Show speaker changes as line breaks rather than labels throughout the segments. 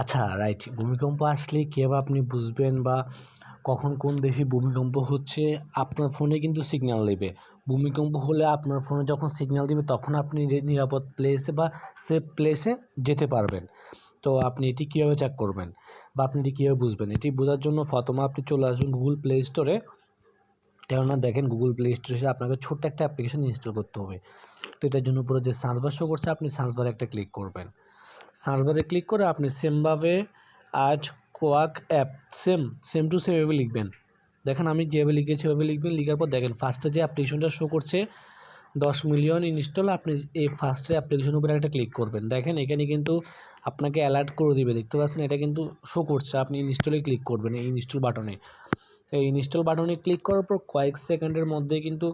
আচ্ছা রাইট ভূমিকম্প আসলে কীভাবে আপনি বুঝবেন বা কখন কোন দেশে ভূমিকম্প হচ্ছে, আপনার ফোনে কিন্তু সিগন্যাল দেবে। ভূমিকম্প হলে আপনার ফোনে যখন সিগন্যাল দিবে, তখন আপনি নিরাপদ প্লেসে বা সেফ প্লেসে যেতে পারবেন। তো আপনি এটি কীভাবে চেক করবেন বা আপনি এটি কীভাবে বুঝবেন? এটি বোঝার জন্য প্রথমে আপনি চলে আসবেন গুগল প্লে স্টোরে কেননা দেখেন গুগল প্লে স্টোরে আপনাকে ছোট্ট একটা অ্যাপ্লিকেশন ইনস্টল করতে হবে। তো এটার জন্য উপরে যে সার্চ বার শো করছে, আপনি সার্চ বারে একটা ক্লিক করবেন। সার্চ বারে ক্লিক করে আপনি সেমভাবে আজ quack app same same to same এভাবে লিখবেন। দেখেন আমি যেভাবে লিখেছি সেভাবে লিখবেন, লিখার পর দেখেন ফার্স্টে যে অ্যাপ্লিকেশনটা শো করছে, দশ মিলিয়ন ইনস্টল আপনি এই ফার্স্টে অ্যাপ্লিকেশনের উপরে একটা ক্লিক করবেন। দেখেন এখানে কিন্তু আপনাকে অ্যালার্ট করে দিবে, দেখতে পাচ্ছেন এটা কিন্তু শো করছে, আপনি ইনস্টলে ক্লিক করবেন এই ইনস্টল বাটনে এই ইনস্টল বাটনে ক্লিক করার পর কয়েক সেকেন্ডের মধ্যে কিন্তু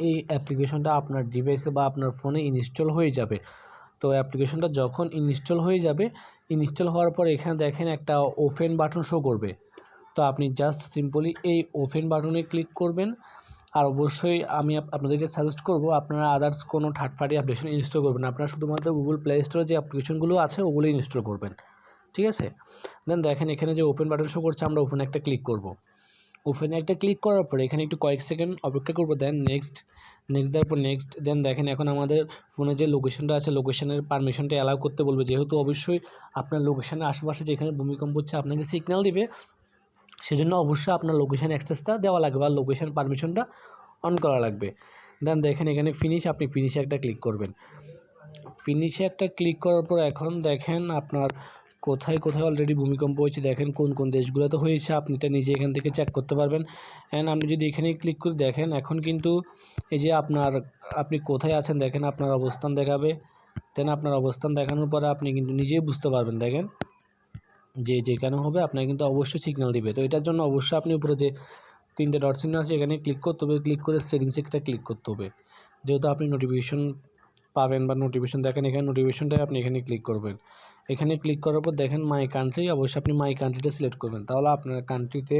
এই অ্যাপ্লিকেশনটা আপনার ডিভাইসে বা আপনার ফোনে ইনস্টল হয়ে যাবে। তো অ্যাপ্লিকেশনটা যখন ইনস্টল হয়ে যাবে ইনস্টল হওয়ার পর এখানে দেখেন একটা ওপেন বাটন শো করবে। তো আপনি জাস্ট সিম্পলি এই ওপেন বাটনে ক্লিক করবেন। আর অবশ্যই আমি আপ- আপনাদেরকে সাজেস্ট করব, আপনারা আদার্স কোনো থার্ড পার্টি অ্যাপ্লিকেশন ইনস্টল করবেন। আপনারা শুধুমাত্র গুগল প্লে স্টোরে যে অ্যাপ্লিকেশনগুলো আছে ওগুলো ইনস্টল করবেন। ঠিক আছে? দেন দেখেন এখানে যে ওপেন বাটন শো করছে, আমরা ওপেনে একটা ক্লিক করব। ওপেনে একটা ক্লিক করার পরে এখানে একটু কয়েক সেকেন্ড অপেক্ষা করব দেন নেক্সট নেক্সট দেওয়ার পর নেক্সট দেন দেখেন এখন আমাদের ফোনে যে লোকেশনটা আছে লোকেশনের পারমিশনটা অ্যালাউ করতে বলবে। যেহেতু অবশ্যই আপনার লোকেশনের আশেপাশে যেখানে ভূমিকম্প হচ্ছে আপনাকে সিগন্যাল দিবে, সেজন্য অবশ্যই আপনার লোকেশান অ্যাক্সেসটা দেওয়া লাগবে বা লোকেশান পারমিশনটা অন করা লাগবে। দেন দেখেন এখানে ফিনিশ আপনি ফিনিশে একটা ক্লিক করবেন। ফিনিশে একটা ক্লিক করার পর এখন দেখেন আপনার কোথায় কোথায় অলরেডি ভূমিকম্প হয়েছে দেখেন, কোন কোন দেশগুলোতে হয়েছে আপনি এটা নিজে এখান থেকে চেক করতে পারবেন। অ্যান্ড আপনি যদি এখানে ক্লিক করে দেখেন, এখন কিন্তু এই যে আপনার, আপনি কোথায় আছেন দেখেন, আপনার অবস্থান দেখাবে। দেন আপনার অবস্থান দেখানোর পরে আপনি কিন্তু নিজেই বুঝতে পারবেন, দেখেন। যে যেখানে হবে, আপনাকে কিন্তু অবশ্যই সিগন্যাল দিবে। তো এটার জন্য অবশ্যই আপনি উপরে যে তিনটে ডট চিহ্ন আছে, এখানে ক্লিক করতে হবে। ক্লিক করে সেটিংস একটা ক্লিক করতে হবে। যেহেতু আপনি নোটিফিকেশন পাবেন বা নোটিফিকেশন দেখেন, এখানে নোটিফিকেশনটাই আপনি এখানে ক্লিক করবেন। এখানে ক্লিক করার পর দেখেন মাই কান্ট্রি অবশ্যই আপনি মাই কান্ট্রিটা সিলেক্ট করবেন। তাহলে আপনার কান্ট্রিতে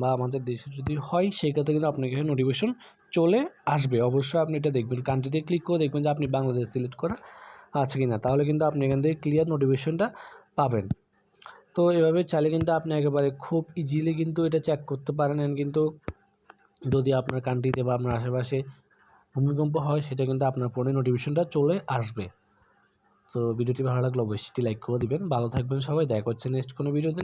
বা আমাদের দেশে যদি হয়, সেই ক্ষেত্রে কিন্তু আপনাকে এখানে নোটিফিকেশন চলে আসবে। অবশ্যই আপনি এটা দেখবেন। কান্ট্রিতে ক্লিক করে দেখবেন যে আপনি বাংলাদেশ সিলেক্ট করা আছে কি না তাহলে কিন্তু আপনি এখান থেকে ক্লিয়ার নোটিফিকেশনটা পাবেন। তো এভাবে চাইলে কিন্তু আপনি একেবারে খুব ইজিলি কিন্তু এটা চেক করতে পারেন। কিন্তু যদি আপনার কান্ট্রিতে বা আপনার আশেপাশে ভূমিকম্প হয়, সেটা কিন্তু আপনার ফোনে নোটিফিকেশনটা চলে আসবে। তো ভিডিওটি ভালো লাগলে অবশ্যই লাইক করে দিবেন। ভালো থাকবেন সবাই। দেখা হচ্ছে নেক্সট কোনো ভিডিওতে